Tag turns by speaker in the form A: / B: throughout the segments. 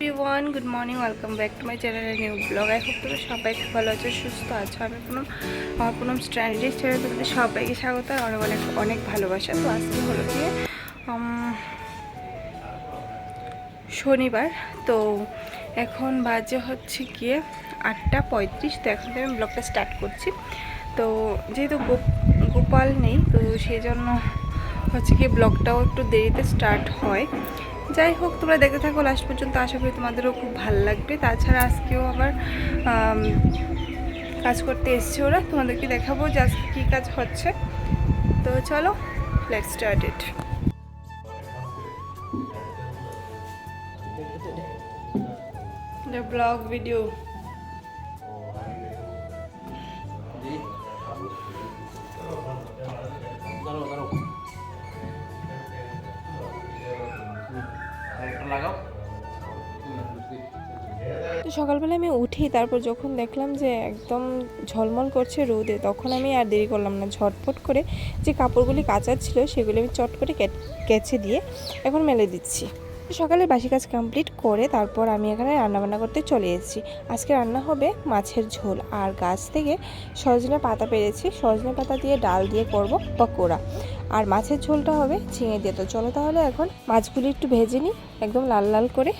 A: Everyone good morning welcome back to my চ্যানেলের new blog I hope তোমরা সবাই ভালো আছো, সুস্থ আছো। আমি কোনো আমার কোনো স্ট্র্যান্ডেজ চ্যানেল তোমাদের সবাইকে স্বাগত। আর অনেক অনেক অনেক ভালোবাসা। তো আজকে হলো গিয়ে শনিবার। তো এখন বাজে হচ্ছে গিয়ে আটটা পঁয়ত্রিশ। তো এখন আমি ব্লগটা স্টার্ট করছি। তো যেহেতু গোপ- গোপাল নেই, তো সেই জন্য হচ্ছে গিয়ে ব্লগটাও একটু দেরিতে স্টার্ট হয়। যাই হোক, তোমরা দেখতে থাকো লাস্ট পর্যন্ত আশা করি তোমাদেরও খুব ভালো লাগবে। তাছাড়া আজকেও আবার কাজ করতে এসছে ওরা। তোমাদেরকে দেখাবো যে আজকে কী কাজ হচ্ছে। তো চলো let start it vlog vlog তো সকালবেলা আমি উঠি, তারপর যখন দেখলাম যে একদম ঝলমল করছে রোদে, তখন আমি আর দেরি করলাম না। ঝটপট করে যে কাপড়গুলি কাচার ছিল সেগুলি আমি চট করে কেচে দিয়ে এখন মেলে দিচ্ছি। সকালে বাসি কাজ কমপ্লিট করে তারপর আমি এখানে রান্নাবান্না করতে চলে এসেছি। আজকে রান্না হবে মাছের ঝোল, আর গাছ থেকে সজনে পাতা পেরেছি। সজনে পাতা দিয়ে ডাল দিয়ে করব পকোড়া। আর মাছের ঝোলটা হবে ঝিঙে দিয়ে। তো চলো তাহলে এখন মাছগুলি একটু ভেজে নিই, একদম লাল লাল করে।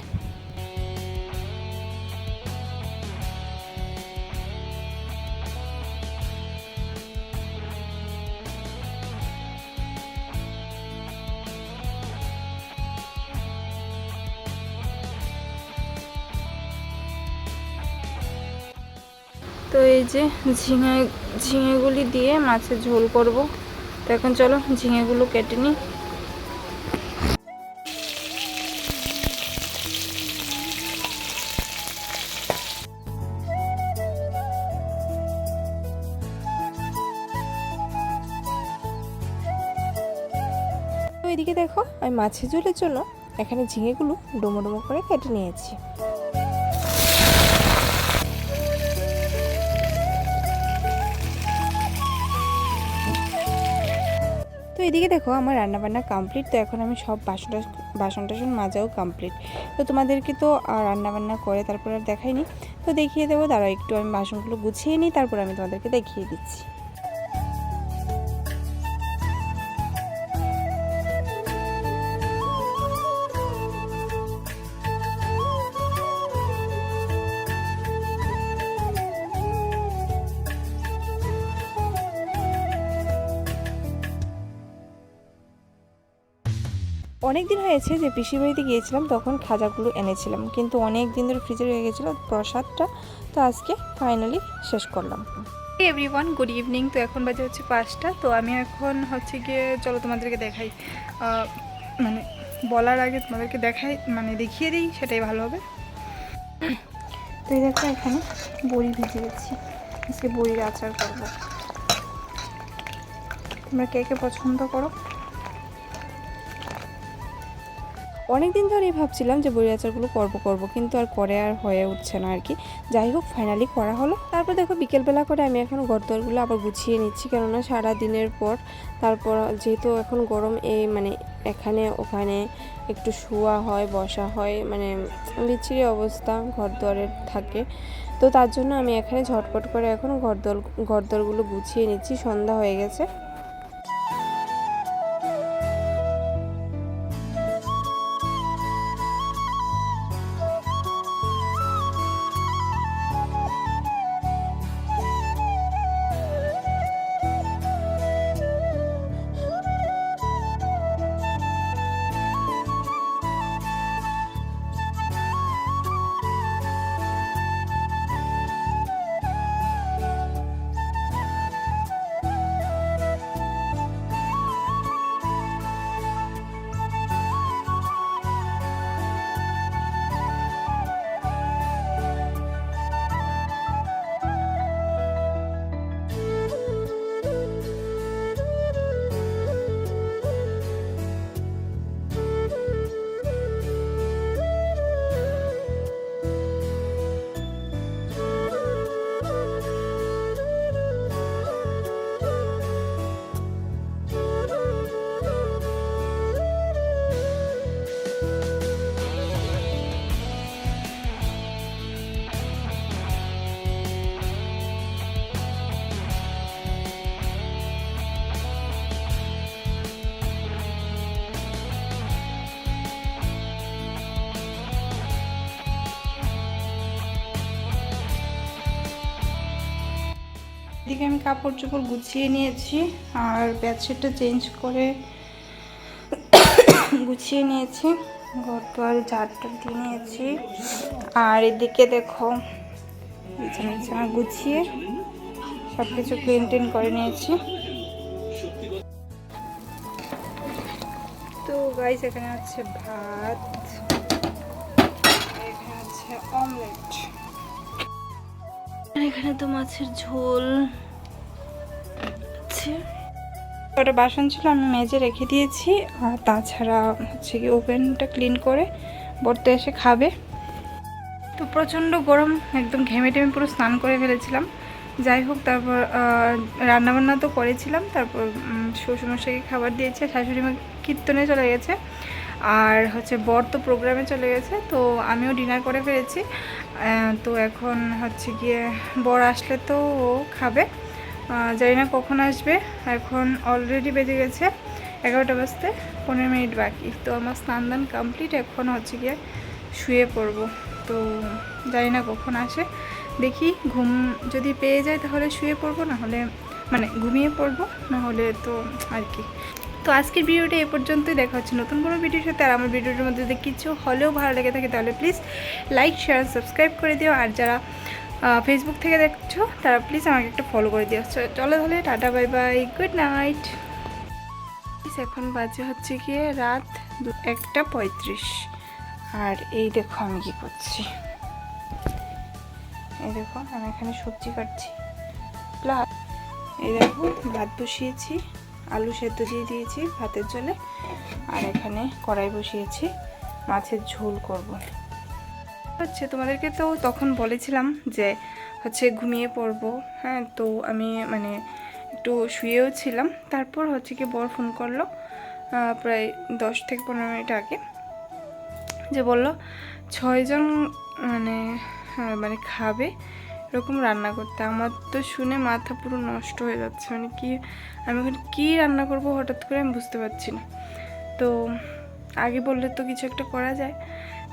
A: তো এই যে ঝিঙে, ঝিঙেগুলি দিয়ে মাছের ঝোল করব। তো এখন চলো ঝিঙেগুলো কেটে নিই। দেখো, আমি মাছের ঝোলের জন্য এখানে ঝিঙেগুলো ডোমো ডোমো করে কেটে নিয়েছি। তো এদিকে দেখো আমার রান্নাবান্না কমপ্লিট তো এখন আমি সব বাসন বাসন টাসন মাজাও কমপ্লিট তো তোমাদেরকে তো রান্নাবান্না করে তারপর আর দেখাইনি। তো দেখিয়ে দেবো, দাঁড়াও একটু আমি বাসনগুলো গুছিয়ে নিই, তারপর আমি তোমাদেরকে দেখিয়ে দিচ্ছি। অনেক দিন হয়েছে যে পিসির বাড়িতে গিয়েছিলাম তখন খাজাগুলো এনেছিলাম। কিন্তু অনেক দিন ধরে ফ্রিজে রয়ে গেছিল প্রসাদটা তো আজকে ফাইনালি শেষ করলাম। এভরিওয়ান গুড ইভিনিং তো এখন বাজে হচ্ছে পাঁচটা। তো আমি এখন হচ্ছে গিয়ে চলো তোমাদেরকে দেখাই। মানে বলার আগে তোমাদেরকে দেখাই মানে দেখিয়ে দিই সেটাই ভালো হবে। তো এই দেখো এখানে বড়ি ভিজে গেছি আজকে বড়ির আচার করব। তোমরা কে কে পছন্দ করো? অনেক দিন ধরেই ভাবছিলাম যে বড়ি আচারগুলো করব করব কিন্তু আর করে আর হয়ে উঠছে না আর কি। যাই হোক ফাইনালি করা হলো। তারপর দেখো, বিকেলবেলা করে আমি এখন ঘরদোরগুলো আবার গুছিয়ে নিচ্ছি, কেননা সারা দিনের পর তারপর যেহেতু এখন গরম এই মানে এখানে ওখানে একটু শোয়া হয়, বসা হয় মানে বিচ্ছিরি অবস্থা ঘর ঘরদোয়ারের থাকে। তো তার জন্য আমি এখানে ঝটপট করে এখন ঘরদোর ঘরদোরগুলো গুছিয়ে নিচ্ছি, সন্ধ্যা হয়ে গেছে। এদিকে আমি কাপড় চোপড় গুছিয়ে নিয়েছি আর বেডশিটটা চেঞ্জ করে গুছিয়ে নিয়েছি। ঘর দুয়ার ঝাড়টা দিয়ে নিয়েছি। আর এদিকে দেখো গুছিয়ে সব কিছু ক্লিন টিন করে নিয়েছি। তো গাইস এখানে আছে ভাত, এখানে আছে অমলেট এখানে তো মাছের ঝোল। আছে ওটা বাসন ছিল, আমি মেজে রেখে দিয়েছি। আর তাছাড়া হচ্ছে কি ওভেনটা ক্লিন করে বর্তে এসে খাবে। তো প্রচণ্ড গরম, একদম ঘেমে টেমে পুরো স্নান করে ফেলেছিলাম। যাই হোক, তারপর রান্নাবান্না তো করেছিলাম। তারপর শ্বশুরমশাইকে খাবার দিয়েছে, শাশুড়ি মা কীর্তনে চলে গেছে। আর হচ্ছে বর তো প্রোগ্রামে চলে গেছে, তো আমিও ডিনার করে ফেলেছি। তো এখন হচ্ছে গিয়ে বর আসলে তো ও খাবে। জানি না কখন আসবে। এখন অলরেডি বেজে গেছে এগারোটা বাজতে পনেরো মিনিট বাকি। তো আমার স্নান দান কমপ্লিট এখন হচ্ছে গিয়ে শুয়ে পড়ব। তো জানি না কখন আসে। দেখি ঘুম যদি পেয়ে যায় তাহলে শুয়ে পড়ব না হলে মানে ঘুমিয়ে পড়ব না হলে তো আর কি। তো আজকের ভিডিওটা এ পর্যন্তই। দেখা হচ্ছে নতুন কোনো ভিডিওর সাথে। আর আমার ভিডিওটার মধ্যে যদি কিছু হলেও ভালো লেগে থাকে তাহলে প্লিজ লাইক শেয়ার সাবস্ক্রাইব করে দিও। আর যারা ফেসবুক থেকে দেখছ, তারা প্লিজ আমাকে একটু ফলো করে দিও। চ- চলো তাহলে, tata bye bye good night এখন বাজে হচ্ছে গিয়ে রাত একটা পঁয়ত্রিশ। আর এই দেখো আমি কি করছি। এই দেখো, আমি এখানে সবজি কাটছি। প্লাস এই দেখো, ভাত বসিয়েছি, আলু সেদ্ধ দিয়ে দিয়েছি ভাতের জলে। আর এখানে কড়াই বসিয়েছি, মাছের ঝোল করব। হচ্ছে তোমাদেরকে তো তখন বলেছিলাম যে হচ্ছে ঘুমিয়ে পড়ব। হ্যাঁ তো আমি মানে একটু শুয়েও ছিলাম। তারপর হচ্ছে কি বর ফোন করল প্রায় দশ থেকে পনেরো মিনিট আগে। যে বলল ছয়জন মানে হ্যাঁ, মানে খাবে এরকম রান্না করতে। আমার তো শুনে মাথা পুরো নষ্ট হয়ে যাচ্ছে। মানে কি আমি এখন কী রান্না করব হঠাৎ করে আমি বুঝতে পারছি না। তো আগে বললে তো কিছু একটা করা যায়।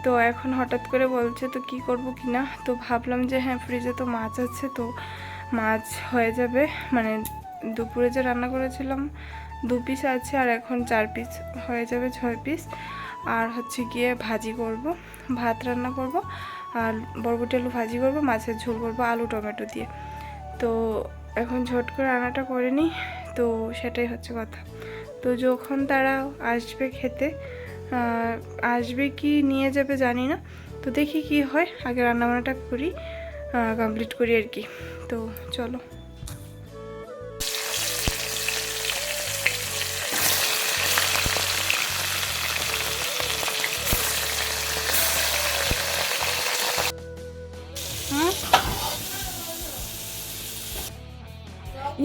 A: তো এখন হঠাৎ করে বলছে, তো কি করব কি না? তো ভাবলাম যে হ্যাঁ ফ্রিজে তো মাছ আছে, তো মাছ হয়ে যাবে। মানে দুপুরে যে রান্না করেছিলাম, দু পিস আছে আর এখন চার পিস হয়ে যাবে, ছয় পিস আর হচ্ছে গিয়ে ভাজি করব, ভাত রান্না করব, আর বরবটি আলু ভাজি করব, মাছের ঝোল করব আলু, টমেটো দিয়ে। তো এখন ঝট করে রান্নাটা করে নিই, তো সেটাই হচ্ছে কথা। তো যখন তারা আসবে খেতে আসবে কি নিয়ে যাবে জানি না। তো দেখি কি হয়, আগে রান্নাবান্নাটা করি কমপ্লিট করি আর কি। তো চলো।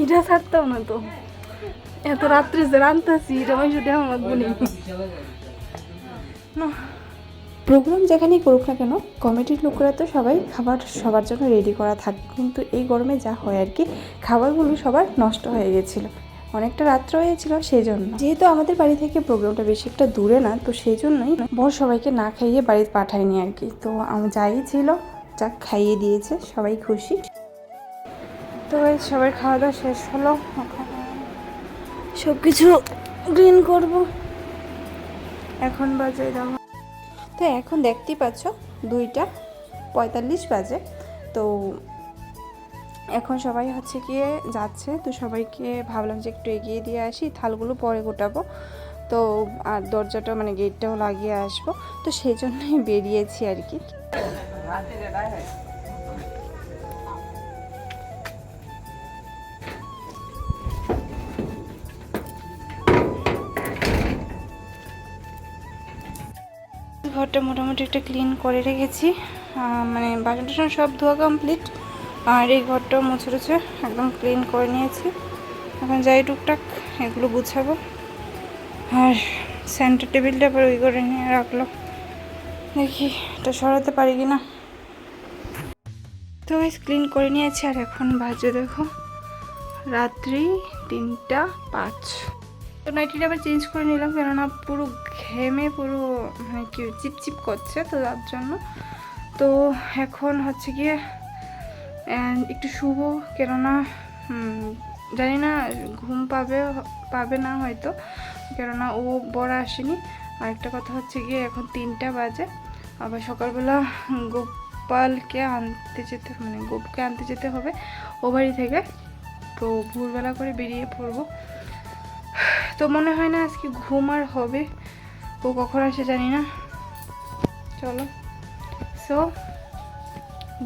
B: এটা ছাড়তাম না তো। এত রাত্রে রান্তাছি, এটা আমি শুধু আমার
A: প্রোগ্রাম যেখানেই করুক না কেন কমিটির লোকরা তো সবাই খাবার সবার জন্য রেডি করা থাকে কিন্তু এই গরমে যা হয় আর কি খাবারগুলো সবার নষ্ট হয়ে গেছিল। অনেকটা রাত্র হয়েছিল সেই জন্য যেহেতু আমাদের বাড়ি থেকে প্রোগ্রামটা বেশি একটা দূরে না তো সেই জন্যই বর সবাইকে না খাইয়ে বাড়িতে পাঠায়নি আর কি। তো আমি যাই ছিল যা খাইয়ে দিয়েছে সবাই খুশি। তো সবাই খাওয়া দাওয়া শেষ হলো। সব কিছু ক্লিন করব। এখন বাজে দেখো তো এখন দেখতেই পাচ্ছ, দুইটা পঁয়তাল্লিশ বাজে। তো এখন সবাই হচ্ছে গিয়ে যাচ্ছে, তো সবাইকে ভাবলাম যে একটু এগিয়ে দিয়ে আসি, থালগুলো পরে গোটাবো। তো আর দরজাটা মানে গেটটাও লাগিয়ে আসব। তো সেই জন্যই বেরিয়েছি আর কি। ঘরটা মোটামুটি একটা ক্লিন করে রেখেছি। মানে বাসন টাসন সব ধোয়া কমপ্লিট আর এই ঘরটাও মুছে টুছে একদম ক্লিন করে নিয়েছি। এখন যাই টুকটাক, এগুলো গুছাবো। আর সেন্টার টেবিলটা আবার ওই করে নিয়ে রাখল। দেখি এটা সরাতে পারি কি না তো ক্লিন করে নিয়েছি, আর এখন বাজে দেখো রাত্রি তিনটা পাঁচ। তো নাইটিটা আবার চেঞ্জ করে নিলাম, কেননা পুরো ঘেমে পুরো মানে কি চিপচিপ করছে তো তার জন্য। তো এখন হচ্ছে গিয়ে একটু শুভ কেননা জানি না, ঘুম পাবে পাবে না হয়তো, কেননা ও বড় আসেনি। আরেকটা কথা হচ্ছে গিয়ে এখন তিনটা বাজে, আবার সকালবেলা গোপালকে আনতে যেতে মানে গোপকে আনতে যেতে হবে, ও বাড়ি থেকে। তো ভোরবেলা করে বেরিয়ে পড়ব। তো মনে হয় না আজকে ঘুম আর হবে। ও কখন আসে জানি না। চলো। So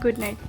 A: good night